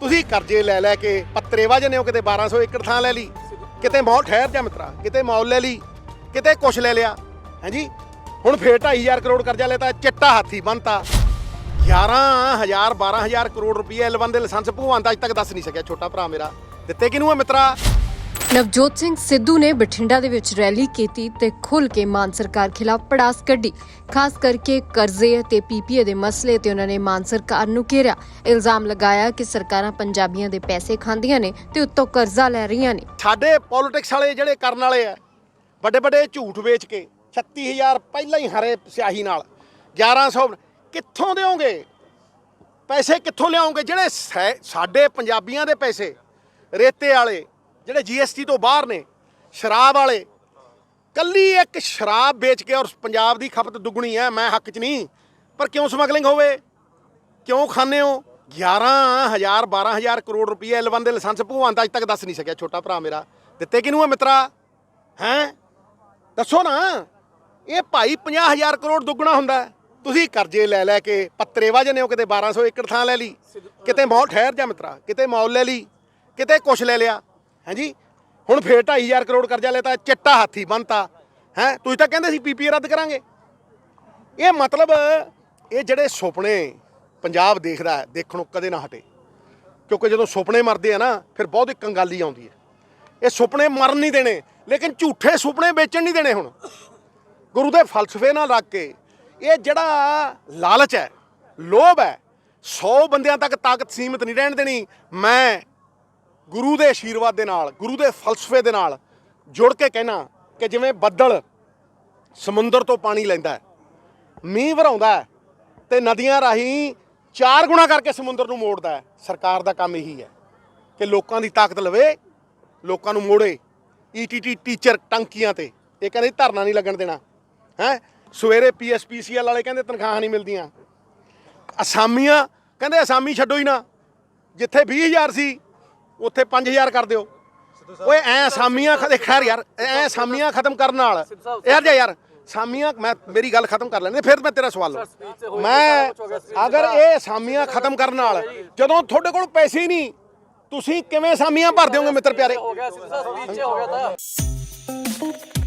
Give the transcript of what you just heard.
ਤੁਸੀਂ ਕਰਜ਼ੇ ਲੈ ਲੈ ਕੇ ਪੱਤਰੇ ਵਜਨੇ ਹੋ ਕਿਤੇ 1200 ਏਕੜ ਥਾਂ ਲੈ ਲਈ, ਕਿਤੇ ਮੌਲ ਠਹਿਰ ਜਾ ਮਿੱਤਰਾ, ਕਿਤੇ ਮੌਲ ਲੈ ਲਈ, ਕਿਤੇ ਕੁਛ ਲੈ ਲਿਆ ਹਾਂਜੀ ਹੁਣ ਫੇਰ 2500 ਕਰੋੜ ਕਰਜ਼ਾ ਲੈਤਾ, ਚਿੱਟਾ ਹਾਥੀ ਬੰਨਤਾ। 11000 12000 ਕਰੋੜ ਰੁਪਏ ਐਲਵਨ ਦੇ ਲਾਇਸੈਂਸ ਭਗਵਾਨ ਦਾ ਅੱਜ ਤੱਕ ਦੱਸ ਨਹੀਂ ਸਕਿਆ, ਛੋਟਾ ਭਰਾ ਮੇਰਾ। ਦਿੱਤੇ ਕਿਹਨੂੰ ਆ ਮਿੱਤਰਾ? ਨਵਜੋਤ ਸਿੰਘ ਸਿੱਧੂ ਨੇ ਬਠਿੰਡਾ ਦੇ ਵਿੱਚ ਰੈਲੀ ਕੀਤੀ ਤੇ ਖੁੱਲ ਕੇ ਮਾਨ ਸਰਕਾਰ ਖਿਲਾਫ ਪੜਾਸ ਕੱਢੀ। ਖਾਸ ਕਰਕੇ ਕਰਜ਼ੇ ਅਤੇ ਪੀਪੀਏ ਦੇ ਮਸਲੇ ਤੇ ਉਹਨਾਂ ਨੇ ਮਾਨ ਸਰਕਾਰ ਨੂੰ ਘੇਰਿਆ। ਇਲਜ਼ਾਮ ਲਗਾਇਆ ਕਿ ਸਰਕਾਰਾਂ ਪੰਜਾਬੀਆਂ ਦੇ ਪੈਸੇ ਖਾਂਦੀਆਂ ਨੇ ਤੇ ਉੱਤੋਂ ਕਰਜ਼ਾ ਲੈ ਰਹੀਆਂ ਨੇ। ਸਾਡੇ ਪੋਲਿਟਿਕਸ ਵਾਲੇ ਜਿਹੜੇ ਕਰਨ ਵਾਲੇ ਆ ਵੱਡੇ ਵੱਡੇ ਝੂਠ ਵੇਚ ਕੇ 36000 ਪਹਿਲਾਂ ਹੀ ਹਰੇ ਸਿਆਹੀ ਨਾਲ। 1100 ਕਿੱਥੋਂ ਦੇਵੋਗੇ ਪੈਸੇ ਕਿੱਥੋਂ ਲਿਆਓਗੇ? ਜਿਹੜੇ ਸੈ- ਸਾਡੇ ਪੰਜਾਬੀਆਂ ਦੇ ਪੈਸੇ, ਰੇਤੇ ਵਾਲੇ ਜਿਹੜੇ ਜੀਐਸਟੀ ਤੋਂ ਬਾਹਰ ਨੇ, ਸ਼ਰਾਬ ਵਾਲੇ, ਕੱਲੀ ਇੱਕ ਸ਼ਰਾਬ ਵੇਚ ਕੇ ਔਰ ਪੰਜਾਬ ਦੀ ਖਪਤ ਦੁੱਗਣੀ ਹੈ, ਮੈਂ ਹੱਕ 'ਚ ਨਹੀਂ, ਪਰ ਕਿਉਂ ਸਮਗਲਿੰਗ ਹੋਵੇ? ਕਿਉਂ ਖਾਂਦੇ ਹੋ? 11000 12000 ਕਰੋੜ ਰੁਪਏ ਐਲਵਨ ਦੇ ਲਾਇਸੈਂਸ ਭਗਵਾਨ ਅੱਜ ਤੱਕ ਦੱਸ ਨਹੀਂ ਸਕਿਆ, ਛੋਟਾ ਭਰਾ ਮੇਰਾ। ਦਿੱਤੇ ਕਿਹਨੂੰ ਆ ਮਿੱਤਰਾ? ਹੈ? ਦੱਸੋ ਨਾ, ਇਹ ਭਾਈ 50000 ਕਰੋੜ ਦੁੱਗਣਾ ਹੁੰਦਾ ਤੁਸੀਂ ਕਰਜ਼ੇ ਲੈ ਲੈ ਕੇ ਪੱਤਰੇ ਵਜਨੇ ਹੋ, ਕਿਤੇ 1200 ਏਕੜ ਥਾਂ ਲੈ ਲਈ, ਕਿਤੇ ਮੌਲ ਠਹਿਰ ਜਾ ਮਿੱਤਰਾ, ਕਿਤੇ ਮੌਲ ਲੈ ਲਈ, ਕਿਤੇ ਕੁਛ ਲੈ ਲਿਆ। ਹਾਂਜੀ? ਹੁਣ ਫੇਰ 2500 ਕਰੋੜ ਕਰਜ਼ਾ ਲੈਤਾ, ਚਿੱਟਾ ਹਾਥੀ ਬੰਨਤਾ। ਹੈ? ਤੁਸੀਂ ਤਾਂ ਕਹਿੰਦੇ ਸੀ ਪੀਪੀ ਰੱਦ ਕਰਾਂਗੇ। ਇਹ ਮਤਲਬ, ਇਹ ਜਿਹੜੇ ਸੁਪਨੇ ਪੰਜਾਬ ਦੇਖਦਾ ਹੈ, ਦੇਖਣੋਂ ਕਦੇ ਨਾ ਹਟੇ। ਕਿਉਂਕਿ ਜਦੋਂ ਸੁਪਨੇ ਮਰਦੇ ਆ ਨਾ, ਫਿਰ ਬਹੁਤ ਹੀ ਕੰਗਾਲੀ ਆਉਂਦੀ ਹੈ। ਇਹ ਸੁਪਨੇ ਮਰਨ ਨਹੀਂ ਦੇਣੇ, ਲੇਕਿਨ ਝੂਠੇ ਸੁਪਨੇ ਵੇਚਣ ਨਹੀਂ ਦੇਣੇ ਹੁਣ। ਗੁਰੂ ਦੇ ਫਲਸਫੇ ਨਾਲ ਲੱਗ ਕੇ, ਇਹ ਜਿਹੜਾ ਲਾਲਚ ਹੈ, ਲੋਭ ਹੈ 100 ਬੰਦਿਆਂ ਤੱਕ ਤਾਕਤ ਸੀਮਿਤ ਨਹੀਂ ਰਹਿਣ ਦੇਣੀ। ਮੈਂ ਗੁਰੂ ਦੇ ਆਸ਼ੀਰਵਾਦ ਦੇ ਨਾਲ, ਗੁਰੂ ਦੇ ਫਲਸਫੇ ਦੇ ਨਾਲ ਜੁੜ ਕੇ ਕਹਿਣਾ ਕਿ ਜਿਵੇਂ ਬੱਦਲ ਸਮੁੰਦਰ ਤੋਂ ਪਾਣੀ ਲੈਂਦਾ ਹੈ, ਮੀਂਹ ਵਰਾਉਂਦਾ ਹੈ ਤੇ ਨਦੀਆਂ ਰਾਹੀਂ ਚਾਰ ਗੁਣਾ ਕਰਕੇ ਸਮੁੰਦਰ ਨੂੰ ਮੋੜਦਾ ਹੈ, ਸਰਕਾਰ ਦਾ ਕੰਮ ਇਹੀ ਹੈ ਕਿ ਲੋਕਾਂ ਦੀ ਤਾਕਤ ਲਵੇ, ਲੋਕਾਂ ਨੂੰ ਮੋੜੇ ਈਟੀਟੀ ਟੀਚਰ ਟੰਕੀਆਂ ਤੇ, ਇਹ ਕਹਿੰਦੇ ਧਰਨਾ ਨਹੀਂ ਲੱਗਣ ਦੇਣਾ, ਹੈ? ਸਵੇਰੇ ਪੀਐਸਪੀਸੀਐਲ ਵਾਲੇ ਕਹਿੰਦੇ ਤਨਖਾਹਾਂ ਨਹੀਂ ਮਿਲਦੀਆਂ, ਅਸਾਮੀਆਂ ਕਹਿੰਦੇ ਅਸਾਮੀ ਛੱਡੋ ਹੀ ਨਾ, ਜਿੱਥੇ 20000 ਸੀ ਉੱਥੇ 5000 ਕਰ ਦਿਓ। ਓਏ ਐ ਸਾਮੀਆਂ ਖਦੇ ਖੈਰ ਯਾਰ ਐ ਸਾਮੀਆਂ ਖਤਮ ਕਰਨ ਨਾਲ। ਯਾਰ ਜਾ ਯਾਰ ਸਾਮੀਆਂ ਮੈਂ ਮੇਰੀ ਗੱਲ ਖਤਮ ਕਰ ਲੈਂਦੇ ਫਿਰ ਮੈਂ ਤੇਰਾ ਸਵਾਲ ਲਵਾਂ। ਮੈਂ ਅਗਰ ਇਹ ਸਾਮੀਆਂ ਖਤਮ ਕਰਨ ਨਾਲ ਜਦੋਂ ਤੁਹਾਡੇ ਕੋਲ ਪੈਸੇ ਨਹੀਂ ਤੁਸੀਂ ਕਿਵੇਂ ਸਾਮੀਆਂ ਭਰ ਦਿਓਗੇ ਮਿੱਤਰ ਪਿਆਰੇ? ਹੋ ਗਿਆ ਸਿੱਧਾ ਸਪੀਚ ਹੋ ਗਿਆ ਤਾਂ।